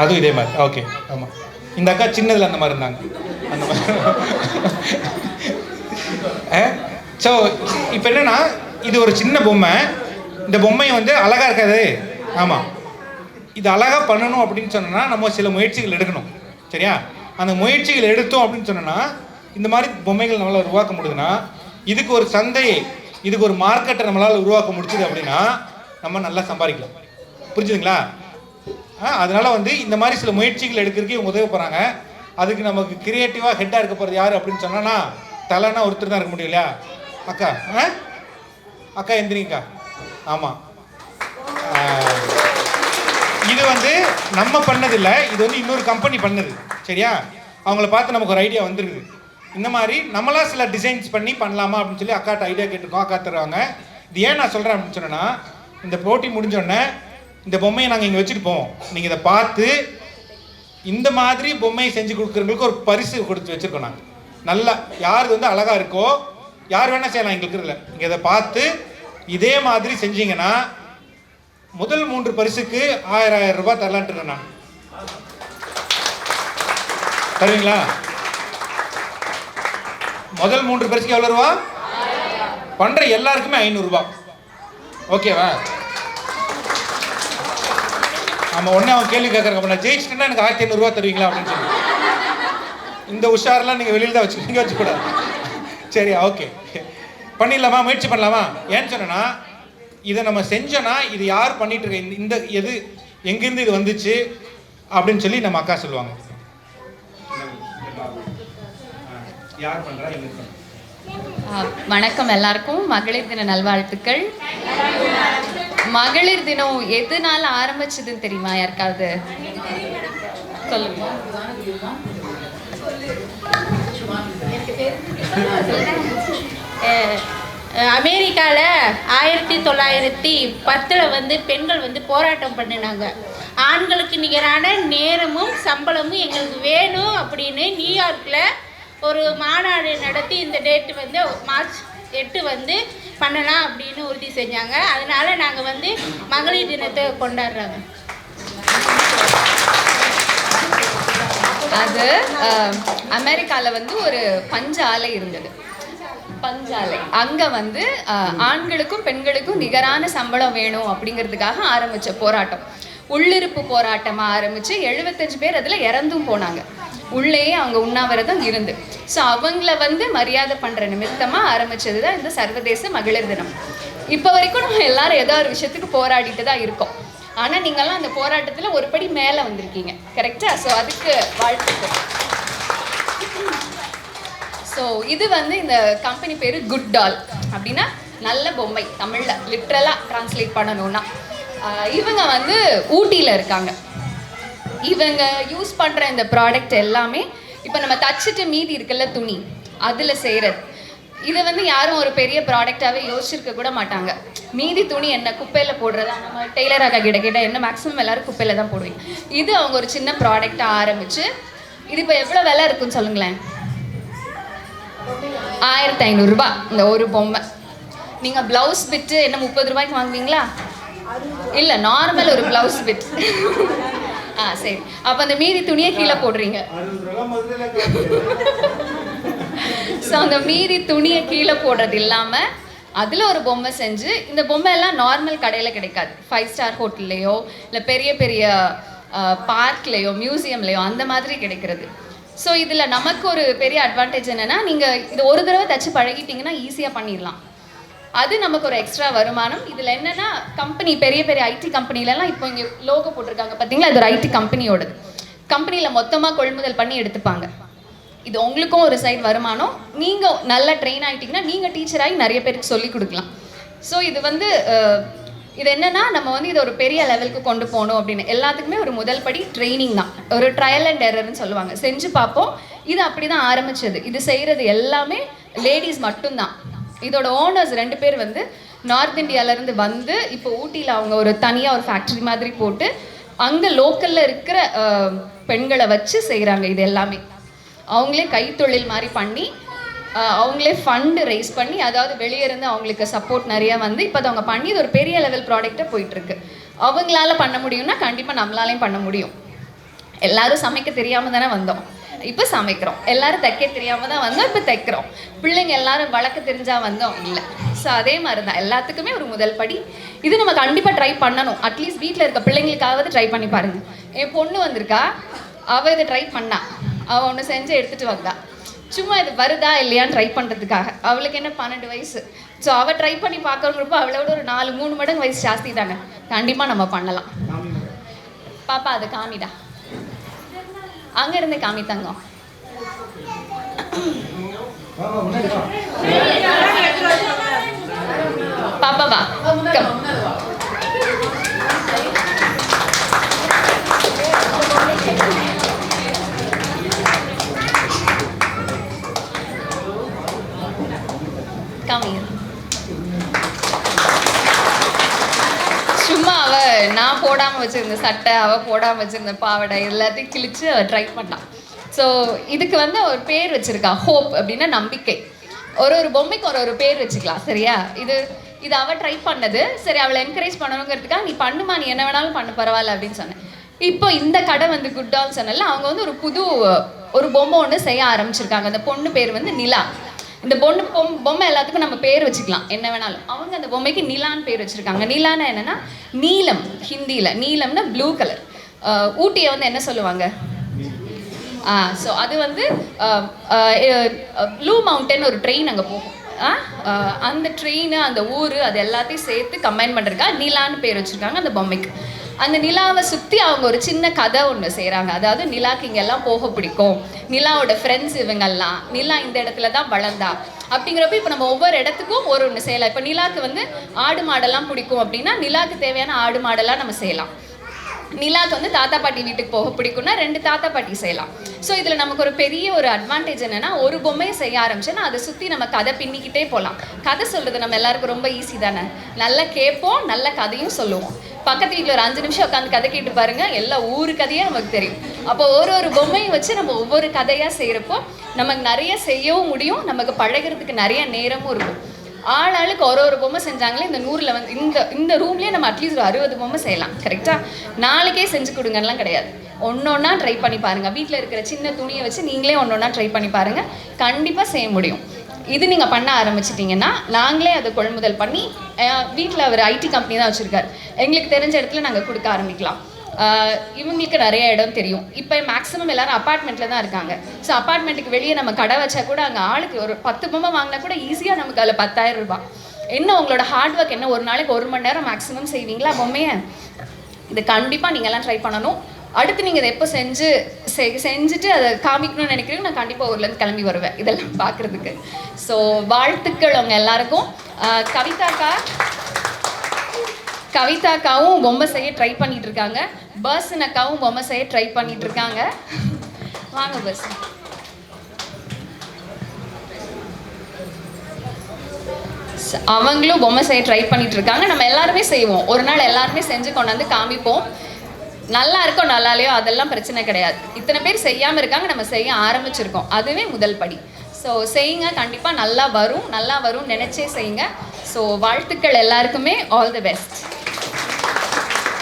அதுவும் இதே மாதிரி. ஓகே ஆமாம் இந்த அக்கா சின்னதில் அந்த மாதிரி இருந்தாங்க. அந்த மாதிரி. ஸோ இப்போ என்னென்னா இது ஒரு சின்ன பொம்மை. இந்த பொம்மையை வந்து அழகாக இருக்காது. ஆமாம் இது அழகாக பண்ணணும் அப்படின்னு சொன்னோன்னா நம்ம சில முயற்சிகள் எடுக்கணும். சரியா? அந்த முயற்சிகள் எடுத்தோம் அப்படின்னு சொன்னோன்னா இந்த மாதிரி பொம்மைகள் நம்மளால் உருவாக்க முடியுதுன்னா இதுக்கு ஒரு சந்தையை இதுக்கு ஒரு மார்க்கெட்டை நம்மளால் உருவாக்க முடிச்சுது அப்படின்னா நம்ம நல்லா சம்பாதிக்கலாம். புரிஞ்சுதுங்களா? அதனால வந்து இந்த மாதிரி சில முயற்சிகள் எடுக்கிறதுக்கு இவங்க உதவி போகிறாங்க அதுக்கு நமக்கு கிரியேட்டிவாக ஹெட்டாக இருக்க போகிறது யார் அப்படின்னு சொன்னோன்னா தலைனா ஒருத்தர் தான் இருக்க முடியும் இல்லையா? அக்கா ஆ? அக்கா எந்திரிங்கக்கா. ஆமாம் இது வந்து நம்ம பண்ணதில்லை இது வந்து இன்னொரு கம்பெனி பண்ணுது. சரியா? அவங்கள பார்த்து நமக்கு ஒரு ஐடியா வந்துருக்குது இந்த மாதிரி நம்மளா சில டிசைன்ஸ் பண்ணி பண்ணலாமா அப்படின்னு சொல்லி அக்காட்ட ஐடியா கேட்டிருக்கோம். அக்கா தருவாங்க. இது ஏன் நான் சொல்கிறேன் அப்படின்னு சொன்னேன்னா இந்த போட்டி முடிஞ்சோடனே இந்த பொம்மையை நாங்கள் இங்கே வச்சுருப்போம் நீங்கள் இதை பார்த்து இந்த மாதிரி பொம்மையை செஞ்சு கொடுக்குறவங்களுக்கு ஒரு பரிசு கொடுத்து வச்சுருக்கோம் நாங்கள் நல்லா யார் வந்து அழகாக இருக்கோ யார் வேணால் செய்யலாம் எங்களுக்கு இருக்கிறதுல நீங்கள் இதை பார்த்து இதே மாதிரி செஞ்சீங்கன்னா முதல் மூன்று பரிசுக்கு ஆயிரம் ஆயிரம் ரூபாய் தரலான்ட்டு இருக்கேன் நான் தருவீங்களா? முதல் மூன்று பரிசுக்கு எவ்வளோ ரூபா? பண்ணுற எல்லாருக்குமே ஐநூறுரூபா ஓகேவா? ஆமாம் உடனே அவன் கேள்வி கேட்குறாங்க நான் ஜெயிச்சிட்டேன்னா எனக்கு ஆயிரத்தி ஐநூறுரூவா தருவீங்களா அப்படின்னு சொல்லி. இந்த உஷாரெல்லாம் நீங்கள் வெளியில் தான் வச்சு நீங்கள் வச்சுக்கூடாது. சரி ஓகே. பண்ணிடலாமா? முயற்சி பண்ணலாமா? ஏன்னு சொன்னேன்னா இதை நம்ம செஞ்சோன்னா இது யார் பண்ணிட்டு இருக்க இந்த- இந்த எது எங்கேருந்து இது வந்துச்சு அப்படின்னு சொல்லி நம்ம அக்கா சொல்லுவாங்க. வணக்கம் எல்லாருக்கும். மகளிர் தின நல்வாழ்த்துக்கள். மகளிர் தினம் எதனால ஆரம்பிச்சதுன்னு தெரியுமா? யாருக்காவது? சொல்லுங்க. அமெரிக்காவில் ஆயிரத்தி தொள்ளாயிரத்தி பத்தில் வந்து பெண்கள் வந்து போராட்டம் பண்ணினாங்க. ஆண்களுக்கு நிகரான நேரமும் சம்பளமும் எங்களுக்கு வேணும் அப்படின்னு நியூயார்க்கில் ஒரு மாநாடு நடத்தி இந்த டேட்டு வந்து மார்ச் எட்டு வந்து பண்ணலாம் அப்படின்னு உறுதி செஞ்சாங்க. அதனால நாங்கள் வந்து மகளிர் தினத்தை கொண்டாடுறாங்க. அது அமெரிக்காவில் வந்து ஒரு பஞ்ச ஆலை இருந்தது. பஞ்சாலை அங்க வந்து ஆண்களுக்கும் பெண்களுக்கும் நிகரான சம்பளம் வேணும் அப்படிங்கிறதுக்காக ஆரம்பிச்ச போராட்டம். உள்ளிருப்பு போராட்டமா ஆரம்பிச்சு எழுபத்தஞ்சு பேர் அதுல இறந்தும் போனாங்க. உள்ளேயே அவங்க உண்ணாவிரதம் இருந்து. ஸோ அவங்கள வந்து மரியாதை பண்ணுற நிமித்தமாக ஆரம்பிச்சது தான் இந்த சர்வதேச மகளிர் தினம். இப்போ வரைக்கும் நம்ம எல்லாரும் ஏதோ ஒரு விஷயத்துக்கு போராடிட்டு தான் இருக்கோம். ஆனால் நீங்கள்லாம் அந்த போராட்டத்தில் ஒரு படி மேலே வந்திருக்கீங்க. கரெக்டாக ஸோ அதுக்கு வாழ்த்துக்கள். ஸோ இது வந்து இந்த கம்பெனி பேர் குட் டால் அப்படின்னா நல்ல பொம்மை. தமிழில் லிட்ரலாக ட்ரான்ஸ்லேட் பண்ணணும்னா. இவங்க வந்து ஊட்டியில் இருக்காங்க. இவங்க யூஸ் பண்ணுற இந்த ப்ராடக்ட் எல்லாமே இப்போ நம்ம தச்சுட்டு மீதி இருக்குல்ல துணி அதில் செய்கிறது இதை வந்து யாரும் ஒரு பெரிய ப்ராடக்டாகவே யோசிச்சிருக்க கூட மாட்டாங்க. மீதி துணி என்ன குப்பையில் போடுறதா? நம்ம டெய்லர் அக்கா கிட்ட கிட்ட என்ன மேக்ஸிமம் எல்லோரும் குப்பையில் தான் போடுவீங்க. இது அவங்க ஒரு சின்ன ப்ராடக்டாக ஆரம்பித்து இது இப்போ எவ்வளோ விலை இருக்குன்னு சொல்லுங்களேன்? ஆயிரத்தி ஐநூறுரூபா இந்த ஒரு பொம்மை. நீங்கள் ப்ளவுஸ் பிட்டு என்ன முப்பது ரூபாய்க்கு வாங்குவீங்களா? இல்லை நார்மல் ஒரு ப்ளவுஸ் பிட் ஆ சரி. அப்போ அந்த மீதி துணியை கீழே போடுறீங்க. ஸோ அந்த மீதி துணியை கீழே போடுறது இல்லாமல் அதில் ஒரு பொம்மை செஞ்சு இந்த பொம்மை எல்லாம் நார்மல் கடையில் கிடைக்காது. ஃபைவ் ஸ்டார் ஹோட்டல்லையோ இல்லை பெரிய பெரிய பார்க்லேயோ மியூசியம்லேயோ அந்த மாதிரி கிடைக்கிறது. ஸோ இதில் நமக்கு ஒரு பெரிய அட்வான்டேஜ் என்னென்னா நீங்கள் இது ஒரு தடவை தச்சு பழகிட்டீங்கன்னா ஈஸியாக பண்ணிடலாம் அது நமக்கு ஒரு எக்ஸ்ட்ரா வருமானம். இதில் என்னென்னா கம்பெனி பெரிய பெரிய ஐடி கம்பெனிலலாம் இப்போ இங்கே லோகோ போட்டிருக்காங்க. பார்த்தீங்களா இது ஒரு ஐடி கம்பெனியோடது கம்பெனியில் மொத்தமாக கொள்முதல் பண்ணி எடுத்துப்பாங்க. இது உங்களுக்கும் ஒரு சைடு வருமானம். நீங்கள் நல்லா ட்ரெயின் ஆகிட்டீங்கன்னா நீங்கள் டீச்சராகி நிறைய பேருக்கு சொல்லி கொடுக்கலாம். ஸோ இது வந்து இது என்னென்னா நம்ம வந்து இது ஒரு பெரிய லெவலுக்கு கொண்டு போகணும் அப்படின்னு. எல்லாத்துக்குமே ஒரு முதல் படி ட்ரைனிங் தான். ஒரு ட்ரையல் அண்ட் எரர்னு சொல்லுவாங்க. செஞ்சு பார்ப்போம். இது அப்படி தான் ஆரம்பிச்சது. இது செய்கிறது எல்லாமே லேடிஸ் மட்டும்தான். இதோட ஓனர்ஸ் ரெண்டு பேர் வந்து நார்த் இந்தியாவிலேருந்து வந்து இப்போ ஊட்டியில் அவங்க ஒரு தனியாக ஒரு ஃபேக்ட்ரி மாதிரி போட்டு அங்கே லோக்கலில் இருக்கிற பெண்களை வச்சு செய்கிறாங்க இது எல்லாமே. அவங்களே கைத்தொழில் மாதிரி பண்ணி அவங்களே ஃபண்டு ரைஸ் பண்ணி அதாவது வெளியே இருந்து அவங்களுக்கு சப்போர்ட் நிறைய வந்து இப்போ அதை அவங்க பண்ணி இது ஒரு பெரிய லெவல் ப்ராடக்டாக போயிட்டுருக்கு. அவங்களால பண்ண முடியும்னா கண்டிப்பாக நம்மளாலையும் பண்ண முடியும். எல்லாரும் சமைக்க தெரியாமல் தானே வந்தோம். இப்போ சமைக்கிறோம். எல்லாரும் தைக்க தெரியாம தான் வந்தோம் இப்போ தைக்கிறோம். பிள்ளைங்க எல்லாரும் வளர்க்க தெரிஞ்சா வந்தோம். இல்லை. ஸோ அதே மாதிரி தான் எல்லாத்துக்குமே ஒரு முதல் படி. இது நம்ம கண்டிப்பாக ட்ரை பண்ணணும். அட்லீஸ்ட் வீட்டில் இருக்க பிள்ளைங்களுக்காவது ட்ரை பண்ணி பாருங்க. என் பொண்ணு வந்திருக்கா. அவள் இதை ட்ரை பண்ணா. அவள் ஒன்று செஞ்சு எடுத்துட்டு வந்தா. சும்மா இது வருதா இல்லையான்னு ட்ரை பண்ணுறதுக்காக அவளுக்கு என்ன பன்னெண்டு வயசு. ஸோ அவள் ட்ரை பண்ணி பார்க்கறப்ப அவளை விட ஒரு நாலு மூணு மடங்கு வயசு ஜாஸ்தி தானே. கண்டிப்பாக நம்ம பண்ணலாம். பாப்பா அதை காமிடா. அங்க இருந்து காமி தங்கம். பாப்பா வா. கம். காமி சும்மா அவ நான் போடாம வச்சிருந்த சட்டை அவ போடாம வச்சிருந்த பாவாடை எல்லாத்தையும் கிழிச்சு அவ ட்ரை பண்ணான் ஸோ இதுக்கு வந்து ஒரு பேர் வச்சிருக்கா ஹோப் அப்படின்னா நம்பிக்கை. ஒரு ஒரு பொம்மைக்கு ஒரு ஒரு பேர் வச்சுக்கலாம் சரியா? இது இது அவ ட்ரை பண்ணது. சரி அவளை என்கரேஜ் பண்ணணுங்கிறதுக்காக நீ பண்ணுமா? நீ என்ன வேணாலும் பண்ண பரவாயில்ல அப்படின்னு சொன்னேன். இப்போ இந்த கடை வந்து குட் டால் சொன்னல அவங்க வந்து ஒரு புது ஒரு பொம்மை ஒன்று செய்ய ஆரம்பிச்சிருக்காங்க. அந்த பொண்ணு பேர் வந்து நிலா. இந்த பொண்ணு பொம் பொம்மை எல்லாத்துக்கும் நம்ம பேர் வச்சுக்கலாம். என்ன வேணாலும். அவங்க அந்த பொம்மைக்கு நிலான்னு பேர் வச்சிருக்காங்க. நிலான்னா என்னன்னா நீலம் ஹிந்தியில். நீலம்னா ப்ளூ கலர் ஊட்டியை வந்து என்ன சொல்லுவாங்க? ஸோ அது வந்து ப்ளூ மவுண்டன் ஒரு ட்ரெயின் அங்கே போகும். அந்த ட்ரெயினு அந்த ஊர் அது எல்லாத்தையும் சேர்த்து கம்பைன் பண்ணுறதுக்கா நிலான்னு பேர் வச்சுருக்காங்க அந்த பொம்மைக்கு. அந்த நிலாவை சுற்றி அவங்க ஒரு சின்ன கதை ஒன்று செய்கிறாங்க அதாவது நிலாக்கு இங்கெல்லாம் போக பிடிக்கும். நிலாவோட ஃப்ரெண்ட்ஸ் இவங்கெல்லாம். நிலா இந்த இடத்துல தான் வளர்ந்தா. அப்படிங்கிறப்ப இப்போ நம்ம ஒவ்வொரு இடத்துக்கும் ஒரு ஒன்று செய்யலாம். இப்போ நிலாக்கு வந்து ஆடு மாடெல்லாம் பிடிக்கும் அப்படின்னா நிலாக்கு தேவையான ஆடு மாடெல்லாம் நம்ம செய்யலாம். நிலாக்கு வந்து தாத்தா பாட்டி வீட்டுக்கு போக பிடிக்கும்னா ரெண்டு தாத்தா பாட்டி செய்யலாம். ஸோ இதில் நமக்கு ஒரு பெரிய ஒரு அட்வான்டேஜ் என்னென்னா ஒரு பொம்மையை செய்ய ஆரம்பிச்சோன்னா அதை சுற்றி நம்ம கதை பின்னிக்கிட்டே போகலாம் கதை சொல்கிறது நம்ம எல்லாருக்கும் ரொம்ப ஈஸி தானே? நல்லா கேட்போம் நல்ல கதையும் சொல்லுவோம். பக்கத்து வீட்டில் ஒரு அஞ்சு நிமிஷம் உட்காந்து கதை கேட்டு பாருங்க எல்லா ஊர் கதையும் நமக்கு தெரியும். அப்போ ஒரு ஒரு பொம்மையும் வச்சு நம்ம ஒவ்வொரு கதையாக செய்கிறப்போ நமக்கு நிறைய செய்யவும் முடியும் நமக்கு பழகுறதுக்கு நிறைய நேரமும் இருக்கும். ஆள் ஆளுக்கு ஒரு ஒரு பொம்மை செஞ்சாங்களே இந்த நூறில் வந்து இந்த இந்த ரூம்லேயே நம்ம அட்லீஸ்ட் ஒரு அறுபது பொம்மை செய்யலாம் கரெக்டாக நாளைக்கே செஞ்சு கொடுங்கலாம் கிடையாது. ஒன்றொன்னா ட்ரை பண்ணி பாருங்கள் வீட்டில் இருக்கிற சின்ன துணியை வச்சு நீங்களே ஒன்றொன்னா ட்ரை பண்ணி பாருங்கள் கண்டிப்பாக செய்ய முடியும். இது நீங்கள் பண்ண ஆரம்பிச்சிட்டிங்கன்னா நாங்களே அதை கொள்முதல் பண்ணி வீட்டில் அவர் ஐடி கம்பெனி தான் வச்சுருக்காரு. எங்களுக்கு தெரிஞ்ச இடத்துல நாங்கள் கொடுக்க ஆரம்பிக்கலாம். இவங்களுக்கு நிறைய இடம் தெரியும். இப்போ மேக்ஸிமம் எல்லாரும் அப்பார்ட்மெண்ட்டில் தான் இருக்காங்க. ஸோ அப்பார்ட்மெண்ட்டுக்கு வெளியே நம்ம கடை வச்சா கூட அங்கே ஆளுக்கு ஒரு பத்து பொம்மை வாங்கினா கூட ஈஸியாக நமக்கு அதில் பத்தாயிரம் ரூபாய். என்ன உங்களோட ஹார்ட் ஒர்க் என்ன ஒரு நாளைக்கு ஒரு மணி நேரம் மேக்ஸிமம் செய்வீங்களா பொம்மையை? இது கண்டிப்பாக நீங்கள்லாம் ட்ரை பண்ணணும். அடுத்து நீங்கள் இதை எப்போ செஞ்சு செ- செஞ்சுட்டு அதை காமிக்கணும்னு நினைக்கிறீங்க நான் கண்டிப்பாக ஊர்லேருந்து கிளம்பி வருவேன். இதெல்லாம் பார்க்குறதுக்கு. ஸோ வாழ்த்துக்கள் அவங்க எல்லாருக்கும். கவிதாக்கா கவிதாக்காவும் பொம்மை செய்ய ட்ரை பண்ணிட்டு இருக்காங்க பர்சன் அக்காவும் பொம்மை செய்ய ட்ரை பண்ணிட்டு இருக்காங்க வாங்க பஸ் அவங்களும் பொம்மை செய்ய ட்ரை பண்ணிட்டு இருக்காங்க நம்ம எல்லாருமே செய்வோம். ஒரு நாள் எல்லாருமே செஞ்சு கொண்டாந்து காமிப்போம். நல்லா இருக்கோ நல்லா இல்லையோ அதெல்லாம் பிரச்சனை கிடையாது. இத்தனை பேர் செய்யாமல் இருக்காங்க. நம்ம செய்ய ஆரம்பிச்சிருக்கோம். அதுவே முதல் படி. ஸோ செய்யுங்க. கண்டிப்பாக நல்லா வரும். நல்லா வரும் நினச்சே செய்யுங்க. ஸோ வாழ்த்துக்கள் எல்லாருக்குமே. All the best